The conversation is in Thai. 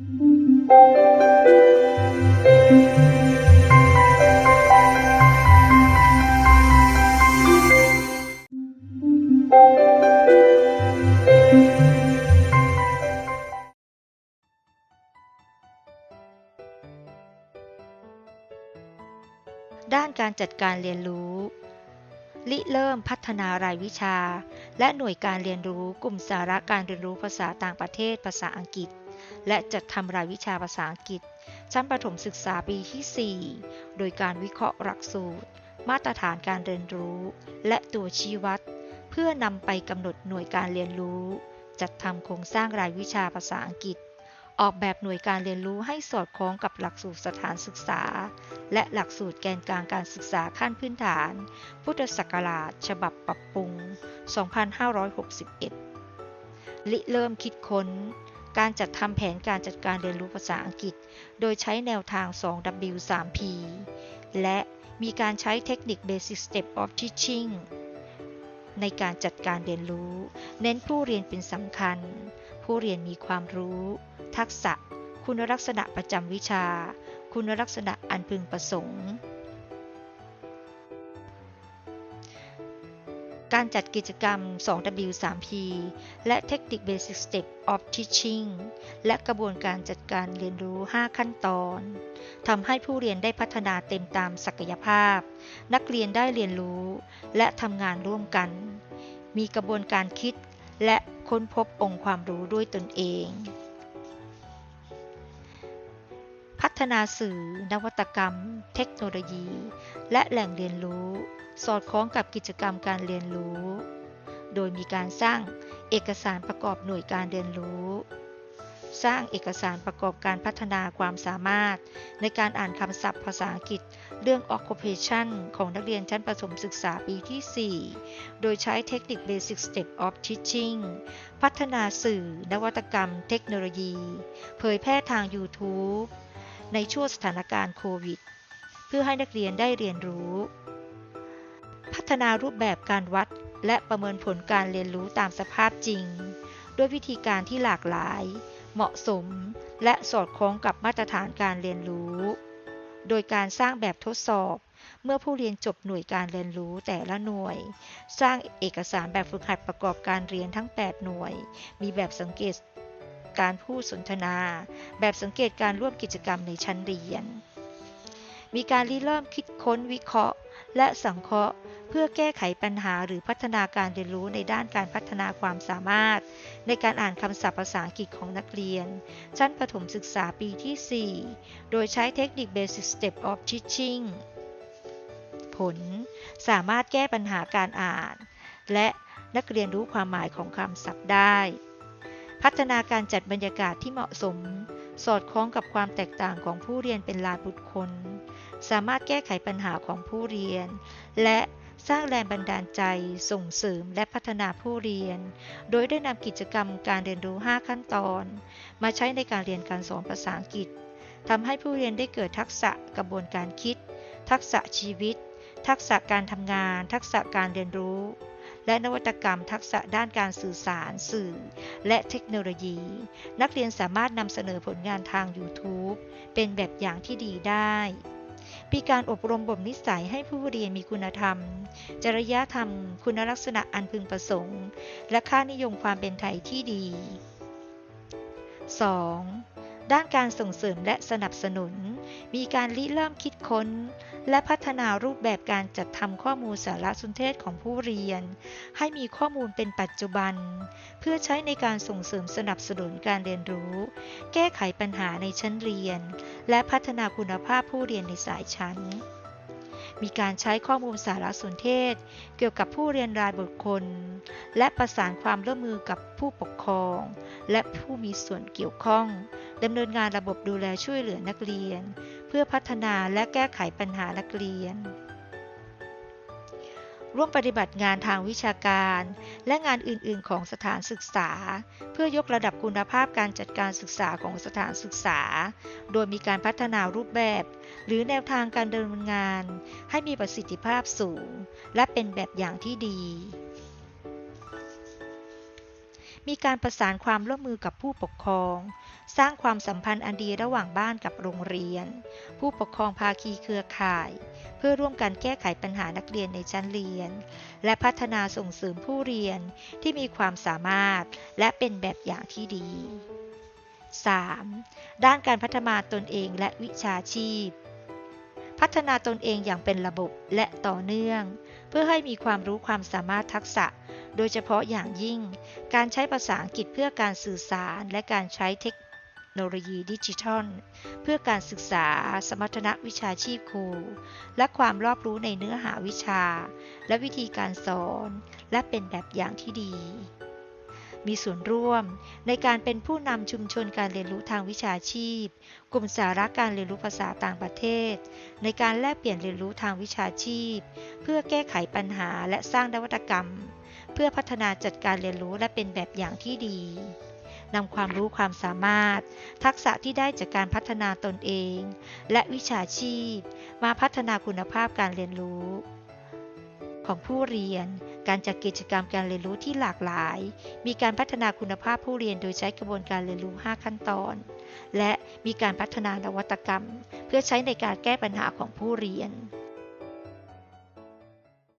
ด้านการจัดการเรียนรู้ริเริ่มพัฒนารายวิชา และหน่วยการเรียนรู้กลุ่มสาระการเรียนรู้ภาษาต่างประเทศภาษาอังกฤษ และจัดทำรายวิชาภาษาอังกฤษ ชั้นประถมศึกษาปีที่ 4 โดยการวิเคราะห์หลักสูตร มาตรฐานการเรียนรู้ และตัวชี้วัด เพื่อนำไปกำหนดหน่วยการเรียนรู้ จัดทำโครงสร้างรายวิชาภาษาอังกฤษ ออกแบบหน่วยการเรียนรู้ให้สอดคล้องกับหลักสูตรสถานศึกษา และหลักสูตรแกนกลางการศึกษาขั้นพื้นฐาน พุทธศักราช ฉบับปรับปรุง 2561ริเริ่มคิดค้น การจัดทำแผนการจัดการเรียนรู้ภาษาอังกฤษ โดยใช้แนวทาง 2W 3P และมีการใช้เทคนิค Basic Step of Teaching ในการจัดการเรียนรู้ เน้นผู้เรียนเป็นสำคัญ ผู้เรียนมีความรู้ ทักษะ คุณลักษณะประจำวิชา คุณลักษณะอันพึงประสงค์ การจัดกิจกรรม 2W 3P และเทคนิค Basic Step of Teaching และกระบวนการจัดการเรียนรู้ 5 ขั้นตอนทำให้ผู้เรียนได้พัฒนาเต็มตามศักยภาพ นักเรียนได้เรียนรู้ และทำงานร่วมกัน มีกระบวนการคิดและค้นพบองค์ความรู้ด้วยตนเอง พัฒนาสื่อ นวัตกรรม เทคโนโลยี และแหล่งเรียนรู้ สอดคล้องกับกิจกรรมการเรียนรู้ โดยมีการสร้างเอกสารประกอบหน่วยการเรียนรู้ สร้างเอกสารประกอบการพัฒนาความสามารถ ในการอ่านคำศัพท์ภาษาอังกฤษ เรื่อง occupation ของนักเรียนชั้นประถมศึกษาปีที่ 4 โดยใช้เทคนิค Basic Step of Teaching พัฒนาสื่อ นวัตกรรม เทคโนโลยี เผยแพร่ทาง YouTube ในช่วงสถานการณ์โควิด เพื่อให้นักเรียนได้เรียนรู้ พัฒนารูปแบบการวัดและประเมินผลการเรียนรู้ตามสภาพจริง ด้วยวิธีการที่หลากหลาย เหมาะสม และสอดคล้องกับมาตรฐานการเรียนรู้ โดยการสร้างแบบทดสอบเมื่อผู้เรียนจบหน่วยการเรียนรู้แต่ละหน่วย สร้างเอกสารแบบฝึกหัดประกอบการเรียนทั้ง 8 หน่วย มีแบบสังเกต การพูดสนทนา แบบสังเกตการร่วมกิจกรรมในชั้นเรียน มีการริเริ่มคิดค้นวิเคราะห์ และสังเคราะห์ เพื่อแก้ไขปัญหาหรือพัฒนาการเรียนรู้ในด้านการพัฒนาความสามารถ ในการอ่านคำศัพท์ภาษาอังกฤษของนักเรียน ชั้นประถมศึกษาปีที่ 4 โดยใช้เทคนิค Basic Step of Teaching ผล สามารถแก้ปัญหาการอ่าน และนักเรียนรู้ความหมายของคำศัพท์ได้ พัฒนาการจัดบรรยากาศที่เหมาะสม สอดคล้องกับความแตกต่างของผู้เรียนเป็นลานบุคคล สามารถแก้ไขปัญหาของผู้เรียน และสร้างแรงบันดาลใจส่งเสริมและพัฒนาผู้เรียน โดยได้นำกิจกรรมการเรียนรู้ 5 ขั้นตอน มาใช้ในการเรียนการสอนภาษาอังกฤษทำให้ผู้เรียนได้เกิดทักษะกระบวนการคิด ทักษะชีวิต ทักษะการทำงาน ทักษะการเรียนรู้ และนวัตกรรมทักษะด้านการสื่อสาร สื่อ และเทคโนโลยี นักเรียนสามารถนำเสนอผลงานทาง YouTube เป็นแบบอย่างที่ดีได้มีการอบรมบ่มนิสัยให้ผู้เรียนมีคุณธรรม จริยธรรม คุณลักษณะอันพึงประสงค์ และค่านิยมความเป็นไทยที่ดี 2. ด้านการส่งเสริมและสนับสนุน มีการริเริ่มคิดค้น และพัฒนารูปแบบการจัดทำข้อมูลสารสนเทศของผู้เรียน ให้มีข้อมูลเป็นปัจจุบัน เพื่อใช้ในการส่งเสริมสนับสนุนการเรียนรู้ แก้ไขปัญหาในชั้นเรียน และพัฒนาคุณภาพผู้เรียนในสายชั้น มีการใช้ข้อมูลสารสนเทศ เกี่ยวกับผู้เรียนรายบุคคล และประสานความร่วมมือกับผู้ปกครอง และผู้มีส่วนเกี่ยวข้อง ดำเนินงานระบบดูแลช่วยเหลือนักเรียน เพื่อพัฒนาและแก้ไขปัญหานักเรียน ร่วมปฏิบัติงานทางวิชาการ และงานอื่น ๆ ของสถานศึกษา เพื่อยกระดับคุณภาพการจัดการศึกษาของสถานศึกษา โดยมีการพัฒนารูปแบบ หรือแนวทางการดำเนินงาน ให้มีประสิทธิภาพสูง และเป็นแบบอย่างที่ดี มีการประสานความร่วมมือกับผู้ปกครอง สร้างความสัมพันธ์อันดีระหว่างบ้านกับโรงเรียน ผู้ปกครองภาคีเครือข่าย เพื่อร่วมกันแก้ไขปัญหานักเรียนในชั้นเรียน และพัฒนาส่งเสริมผู้เรียนที่มีความสามารถ และเป็นแบบอย่างที่ดี 3. ด้านการพัฒนาตนเองและวิชาชีพ พัฒนาตนเองอย่างเป็นระบบและต่อเนื่อง เพื่อให้มีความรู้ความสามารถทักษะ โดยเฉพาะอย่างยิ่ง การใช้ภาษาอังกฤษเพื่อการสื่อสารและการใช้เทคโนโลยีดิจิทัล เพื่อการศึกษา สมรรถนะวิชาชีพครู และความรอบรู้ในเนื้อหาวิชา และวิธีการสอน และเป็นแบบอย่างที่ดี มีส่วนร่วมในการเป็นผู้นำชุมชนการเรียนรู้ทางวิชาชีพ กลุ่มสาระการเรียนรู้ภาษาต่างประเทศ ในการแลกเปลี่ยนเรียนรู้ทางวิชาชีพ เพื่อแก้ไขปัญหาและสร้างนวัตกรรม พื่อพัฒนาจัดการเรียนรู้และเป็นแบบอย่างที่ดีนำความรู้ความสามารถ ทักษะที่ได้จากการพัฒนาตนเอง และวิชาชีพ มาพัฒนาคุณภาพการเรียนรู้ ของผู้เรียน การจัดกิจกรรมการเรียนรู้ที่หลากหลาย มีการพัฒนาคุณภาพผู้เรียนโดยใช้กระบวนการเรียนรู้ 5 ขั้นตอน และมีการพัฒนานวัตกรรม เพื่อใช้ในการแก้ปัญหาของผู้เรียน